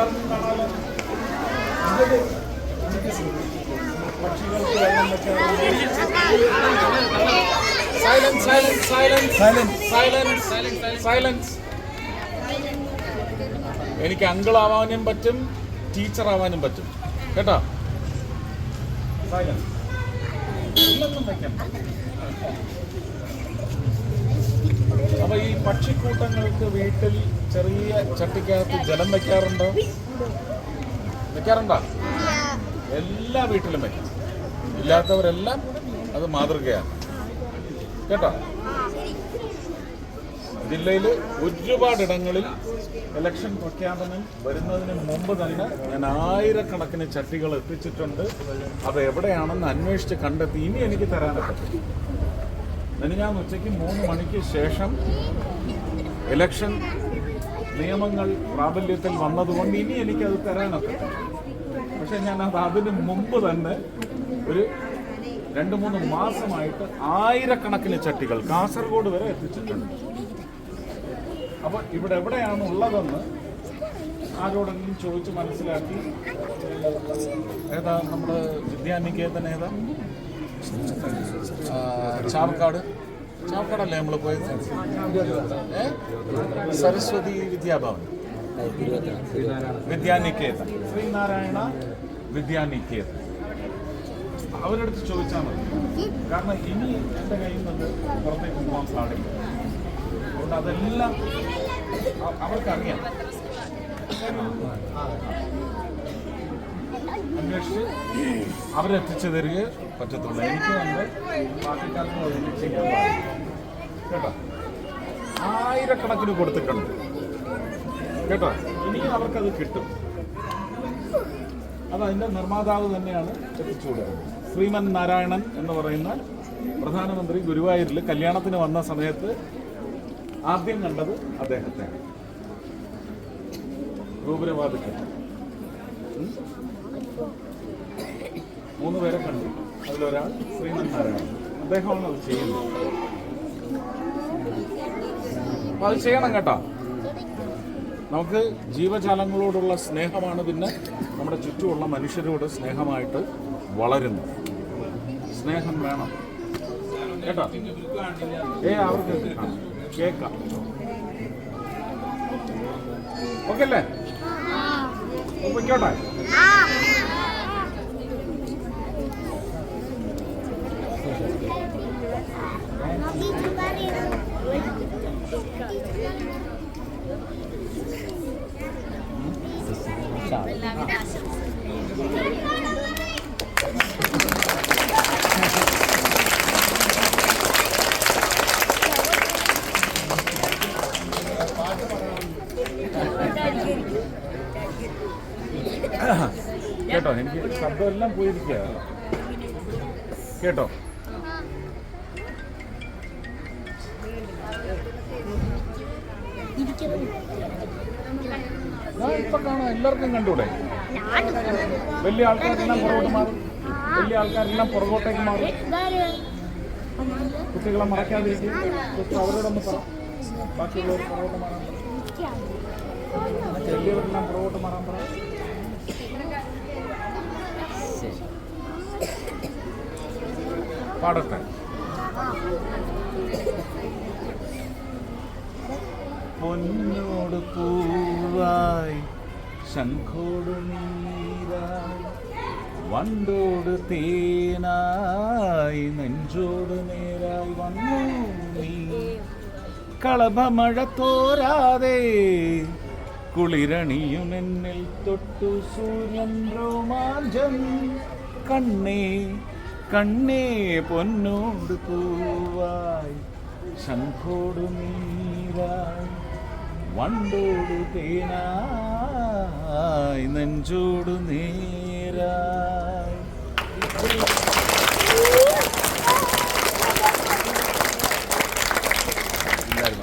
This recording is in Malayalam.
എല്ലാവർക്കും പക്ഷികൾക്ക് വെള്ളം silence silence silence silence silence എനിക്ക് അങ്കിൾ ആവാനും പറ്റും. ടീച്ചർ ആവാനും പറ്റും കേട്ടോ സൈലൻസ് അപ്പൊ ഈ പക്ഷിക്കൂട്ടങ്ങൾക്ക് വീട്ടിൽ ചെറിയ ചട്ടിക്കകത്ത് ജലം വെക്കാറുണ്ടോ? വെക്കാറുണ്ടോ? എല്ലാ വീട്ടിലും വെക്കാം. ഇല്ലാത്തവരെല്ലാം അത് മാതൃകയാണ്. കേട്ടോ? ജില്ലയിൽ ഒരുപാട് ഇടങ്ങളിൽ ഇലക്ഷൻ പ്രഖ്യാപനം വരുന്നതിന് മുമ്പ് തന്നെ ഞാൻ ആയിരക്കണക്കിന് ചട്ടികൾ എത്തിച്ചിട്ടുണ്ട്. അത് എവിടെയാണെന്ന് അന്വേഷിച്ച് കണ്ടെത്തി ഇനി എനിക്ക് തരാനൊക്കെ പറ്റും ഞാൻ ഉച്ചയ്ക്ക് മൂന്ന് മണിക്ക് ശേഷം ഇലക്ഷൻ നിയമങ്ങൾ പ്രാബല്യത്തിൽ വന്നതുകൊണ്ട് ഇനി എനിക്കത് തരാനൊക്കെ പക്ഷെ ഞാൻ അത് അതിന് മുമ്പ് തന്നെ ഒരു രണ്ട് മൂന്ന് മാസമായിട്ട് ആയിരക്കണക്കിന് ചട്ടികൾ കാസർഗോഡ് വരെ എത്തിച്ചിട്ടുണ്ട്. അപ്പൊ ഇവിടെ എവിടെയാണ് ഉള്ളതെന്ന് ആരോടെങ്കിലും ചോദിച്ച് മനസ്സിലാക്കി. ഏതാ നമ്മുടെ വിദ്യാനികേതൻ ഏതാ ചാവക്കാട്. ചാവക്കാടല്ലേ നമ്മൾ പോയത്? ഏ? സരസ്വതി വിദ്യാഭവൻ. വിദ്യാനികേതൻ. ശ്രീനാരായണ വിദ്യാനികേതൻ. അവരടുത്ത് ചോദിച്ചാൽ മതി. കാരണം ഇനി എന്റെ കയ്യിൽ നിന്ന് പുറത്തേക്ക് പോകാൻ പാടില്ല. അതുകൊണ്ട് അതെല്ലാം അവർക്കറിയാം. അന്വേഷിച്ച് അവരെത്തിച്ചു തരിക പറ്റത്തുള്ളൂ. എനിക്ക് എന്റെ പാർട്ടിക്കാർക്കും കേട്ടോ? ആയിരക്കണക്കിന് കൊടുത്തിട്ടുണ്ട്. കേട്ടോ? ഇനിയും അവർക്കത് കിട്ടും. അത് അതിന്റെ നിർമ്മാതാവ് തന്നെയാണ് എത്തിച്ചു കൊടുക്കുന്നത് ശ്രീമൻ നാരായണൻ എന്ന് പറയുന്ന പ്രധാനമന്ത്രി ഗുരുവായൂരിൽ കല്യാണത്തിന് വന്ന സമയത്ത് ആദ്യം കണ്ടത് അദ്ദേഹത്തെ ഗോപുരവാദിക്കൽ മൂന്ന് പേരെ കണ്ടു. അതിലൊരാൾ ശ്രീമൻ നാരായണൻ അദ്ദേഹമാണ് അത് ചെയ്യുന്നത്. അപ്പൊ അത് ചെയ്യണം കേട്ടോ. നമുക്ക് ജീവജാലങ്ങളോടുള്ള സ്നേഹമാണ് പിന്നെ നമ്മുടെ ചുറ്റുമുള്ള മനുഷ്യരോട് സ്നേഹമായിട്ട് വളരുന്നത്. സ്നേഹം വേണം. കേട്ടോ? ഏ അവർക്ക് കേക്കാം ഓക്കെ അല്ലേ? അപ്പൊ കേട്ടോ എനിക്ക് ശബ്ദമെല്ലാം പോയിരിക്കുക കേട്ടോ? ഞാൻ ഇപ്പൊ കാണാം എല്ലാവർക്കും കണ്ടൂടെ വലിയ ആൾക്കാരെല്ലാം പുറകോട്ട് മാറും. വലിയ ആൾക്കാരെല്ലാം പുറകോട്ടേക്ക് മാറും. കുട്ടികളെ മറക്കാതിരിക്കും. അവരോടൊന്ന് പറ. ബാക്കിയുള്ളവർ പുറകോട്ട് മാറാൻ പറ. വലിയവരെല്ലാം പുറകോട്ട് മാറാൻ പറ. പാടട്ടെ. പൊന്നോട് പൂവായി ശംഖോട് നീരായി വണ്ടോട് തേനായി നെഞ്ചോട് നേരായി വന്നു നീ. കളഭമഴ തോരാതെ കുളിരണിയും എന്നിൽ തൊട്ടു സൂര്യൻ രോമാഞ്ചം. കണ്ണേ കണ്ണേ പൊന്നോട് പൂവായി ശംഖോട് നീരായി. വണ്ടോടു തേനായി നെഞ്ചോടു നേര എല്ലാവരും